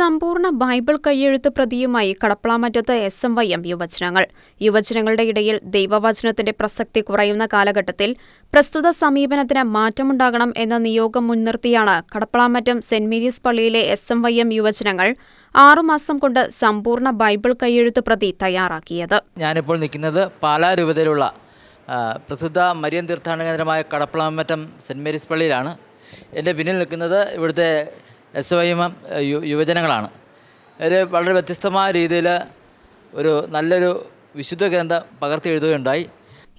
സമ്പൂർണ ബൈബിൾ കയ്യെഴുത്ത് പ്രതിയുമായി കടപ്പളാമറ്റത്ത് എസ് എം വൈ എം യുവജനങ്ങൾ. യുവജനങ്ങളുടെ ഇടയിൽ ദൈവവചനത്തിന്റെ പ്രസക്തി കുറയുന്ന കാലഘട്ടത്തിൽ പ്രസ്തുത സമീപനത്തിന് മാറ്റമുണ്ടാകണം എന്ന നിയോഗം മുൻനിർത്തിയാണ് കടപ്പളാമറ്റം സെന്റ് മേരീസ് പള്ളിയിലെ എസ് എം വൈ എം യുവജനങ്ങൾ ആറുമാസം കൊണ്ട് സമ്പൂർണ ബൈബിൾ കയ്യെഴുത്ത് പ്രതി തയ്യാറാക്കിയത്. ഞാനിപ്പോൾ നിൽക്കുന്നത് പാലാ രൂപതയിലുള്ള പ്രസിദ്ധ മരിയൻ തീർത്ഥാടന കേന്ദ്രമായ കടപ്പളാമറ്റം സെന്റ് മേരീസ് പള്ളിയിലാണ്. എന്റെ പിന്നിൽ നിൽക്കുന്നത് ഇവിടുത്തെ എസ് വൈ എം യുവജനങ്ങളാണ്. ഒരു വളരെ വ്യത്യസ്തമായ രീതിയിൽ ഒരു നല്ലൊരു വിശുദ്ധ ഗ്രന്ഥം പകർത്തി എഴുതുകയുണ്ടായി.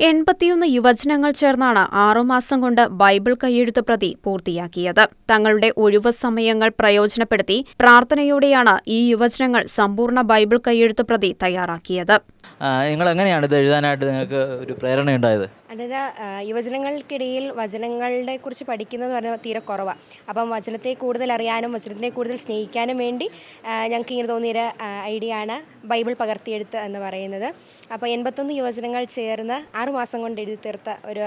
എൺപത്തിയൊന്ന് യുവജനങ്ങൾ ചേർന്നാണ് ആറുമാസം കൊണ്ട് ബൈബിൾ കൈയെഴുത്ത് പ്രതി പൂർത്തിയാക്കിയത്. തങ്ങളുടെ ഒഴിവ് സമയങ്ങൾ പ്രയോജനപ്പെടുത്തി പ്രാർത്ഥനയോടെയാണ് ഈ യുവജനങ്ങൾ സമ്പൂർണ ബൈബിൾ കൈയെഴുത്ത് പ്രതി തയ്യാറാക്കിയത്. നിങ്ങൾ എങ്ങനെയാണ് ഇത് എഴുതാനായിട്ട് നിങ്ങൾക്ക് ഒരു പ്രേരണയുണ്ടായത്? അതായത് യുവജനങ്ങൾക്കിടയിൽ വചനങ്ങളെ കുറിച്ച് പഠിക്കുന്നത് പറഞ്ഞാൽ തീരെ കുറവാണ് അപ്പം വചനത്തെ കൂടുതൽ അറിയാനും വചനത്തെ കൂടുതൽ സ്നേഹിക്കാനും വേണ്ടി ഞങ്ങൾക്ക് ഇങ്ങനെ തോന്നിയൊരു ഐഡിയ ആണ് ബൈബിൾ പകർത്തിയെഴുത്ത് എന്ന് പറയുന്നത്. അപ്പോൾ എൺപത്തൊന്ന് യുവജനങ്ങൾ ചേർന്ന് ആറുമാസം കൊണ്ട് എഴുതി തീർത്ത ഒരു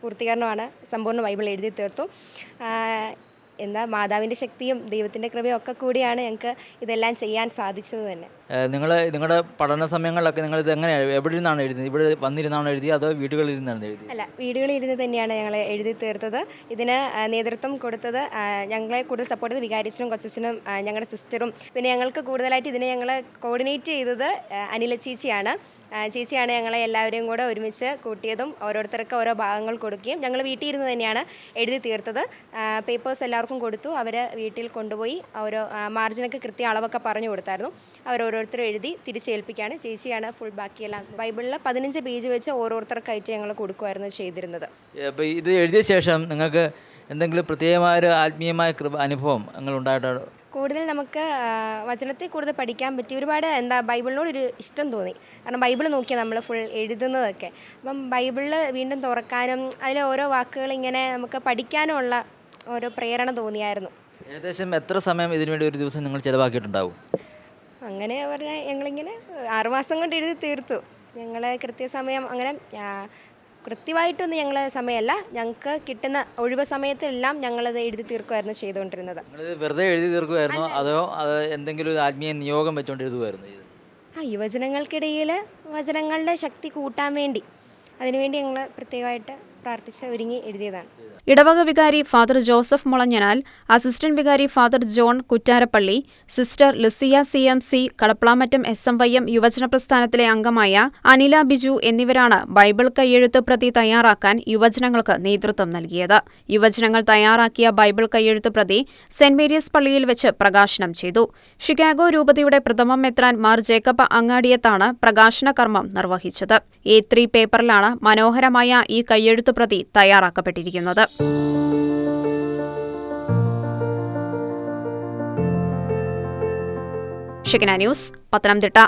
പൂർത്തീകരണമാണ് സമ്പൂർണ ബൈബിൾ എഴുതി തീർത്തു. എന്താ മാതാവിന്റെ ശക്തിയും ദൈവത്തിന്റെ കൃപയും ഒക്കെ കൂടിയാണ് ഞങ്ങൾക്ക് ഇതെല്ലാം ചെയ്യാൻ സാധിച്ചത് തന്നെ. നിങ്ങൾ നിങ്ങളുടെ പഠന സമയങ്ങളിലൊക്കെ നിങ്ങൾ ഇത് എങ്ങനെയാണ് എവിടെ നിന്നാണ് എഴുതുന്നത് ഇവിടെ വന്നിരുന്നാണ് എഴുതി അതോ വീടുകളിൽ നിന്നാണ് എഴുതി അല്ല വീടുകളിൽ ഇരുന്ന് തന്നെയാണ് ഞങ്ങൾ എഴുതി തീർത്തത്. ഇതിന് നേതൃത്വം കൊടുത്തത് ഞങ്ങളെ കൂടുതൽ സപ്പോർട്ട് ചെയ്ത് വികാരിച്ചനും കൊച്ചനും ഞങ്ങളുടെ സിസ്റ്ററും പിന്നെ ഞങ്ങൾക്ക് കൂടുതലായിട്ട് ഇതിനെ ഞങ്ങൾ കോർഡിനേറ്റ് ചെയ്തത് അനില ചേച്ചിയാണ്. ചേച്ചിയാണ് ഞങ്ങളെ എല്ലാവരെയും കൂടെ ഒരുമിച്ച് കൂട്ടിയതും ഓരോരുത്തർക്ക് ഓരോ ഭാഗങ്ങൾ കൊടുക്കുകയും ഞങ്ങൾ വീട്ടിൽ ഇരുന്ന് തന്നെയാണ് എഴുതി തീർത്തത്. പേപ്പേഴ്സ് എല്ലാവർക്കും കൊടുത്തു. അവർ വീട്ടിൽ കൊണ്ടുപോയി ഓരോ മാർജിനൊക്കെ കൃത്യ അളവൊക്കെ പറഞ്ഞു കൊടുത്തായിരുന്നു. അവർ ഓരോരുത്തരും എഴുതി തിരിച്ചേൽപ്പിക്കുകയാണ്. ചേച്ചിയാണ് ഫുൾ ബാക്കിയെല്ലാം. ബൈബിളിൽ പതിനഞ്ച് പേജ് വെച്ച് ഓരോരുത്തർക്കായിട്ട് ഞങ്ങൾ കൊടുക്കുമായിരുന്നു ചെയ്തിരുന്നത്. അപ്പോൾ ഇത് എഴുതിയ ശേഷം നിങ്ങൾക്ക് എന്തെങ്കിലും പ്രത്യേകമായ ഒരു ആത്മീയമായ കൃപ അനുഭവം നിങ്ങൾ ഉണ്ടായിട്ടോ കൂടുതൽ നമുക്ക് വചനത്തെ കൂടുതൽ പഠിക്കാൻ പറ്റി ഒരുപാട് എന്താ ബൈബിളിനോട് ഒരു ഇഷ്ടം തോന്നി. കാരണം ബൈബിൾ നോക്കിയാൽ നമ്മൾ ഫുൾ എഴുതുന്നതൊക്കെ. അപ്പം ബൈബിളിൽ വീണ്ടും തുറക്കാനും അതിലെ ഓരോ വാക്കുകൾ ഇങ്ങനെ നമുക്ക് പഠിക്കാനുമുള്ള ഓരോ പ്രേരണ തോന്നിയായിരുന്നു. ഏകദേശം എത്ര സമയം ഇതിനുവേണ്ടി ഒരു ദിവസം നിങ്ങൾ ചിലവാക്കിയിട്ടുണ്ടാവും? അങ്ങനെ പറഞ്ഞാൽ ഞങ്ങളിങ്ങനെ ആറുമാസം കൊണ്ട് എഴുതി തീർത്തു. ഞങ്ങൾ കൃത്യസമയം അങ്ങനെ കൃത്യമായിട്ടൊന്നും ഞങ്ങൾ സമയമല്ല. ഞങ്ങൾക്ക് കിട്ടുന്ന ഒഴിവ് സമയത്തെല്ലാം ഞങ്ങളത് എഴുതി തീർക്കുമായിരുന്നു ചെയ്തുകൊണ്ടിരുന്നത്. വെറുതെ എഴുതി തീർക്കുമായിരുന്നോ അതോ അത് എന്തെങ്കിലും ഒരു ആത്മീയ നിയോഗം വെച്ചുകൊണ്ട് എഴുതുമായിരുന്നു ആ യുവജനങ്ങൾക്കിടയിൽ വചനങ്ങളുടെ ശക്തി കൂട്ടാൻ വേണ്ടി. അതിനുവേണ്ടി ഞങ്ങൾ പ്രത്യേകമായിട്ട് പ്രാർത്ഥിച്ച് ഒരുങ്ങി എഴുതിയതാണ്. ഇടവക വികാരി ഫാദർ ജോസഫ് മുളഞ്ഞനാൽ അസിസ്റ്റന്റ് വികാരി father John Kuttarappally sister Lisia C M C Kadaplamattam S M Y M യുവജന പ്രസ്ഥാനത്തിലെ അംഗമായ അനില ബിജു എന്നിവരാണ് ബൈബിൾ കൈയെഴുത്ത് പ്രതി തയ്യാറാക്കാൻ യുവജനങ്ങൾക്ക് നേതൃത്വം നൽകിയത്. യുവജനങ്ങൾ തയ്യാറാക്കിയ ബൈബിൾ കൈയെഴുത്ത് പ്രതി സെന്റ് മേരീസ് പള്ളിയിൽ വെച്ച് പ്രകാശനം ചെയ്തു. ഷിക്കാഗോ രൂപതയുടെ പ്രഥമ മെത്രാൻ മാർ ജേക്കബ് അങ്ങാടിയത്താണ് പ്രകാശന കർമ്മം നിർവഹിച്ചത്. എ ത്രീ പേപ്പറിലാണ് മനോഹരമായ ഈ കയ്യെഴുത്ത് പ്രതി തയ്യാറാക്കപ്പെട്ടിരിക്കുന്നത്. ഷിക്കന ന്യൂസ് പത്തനംതിട്ട.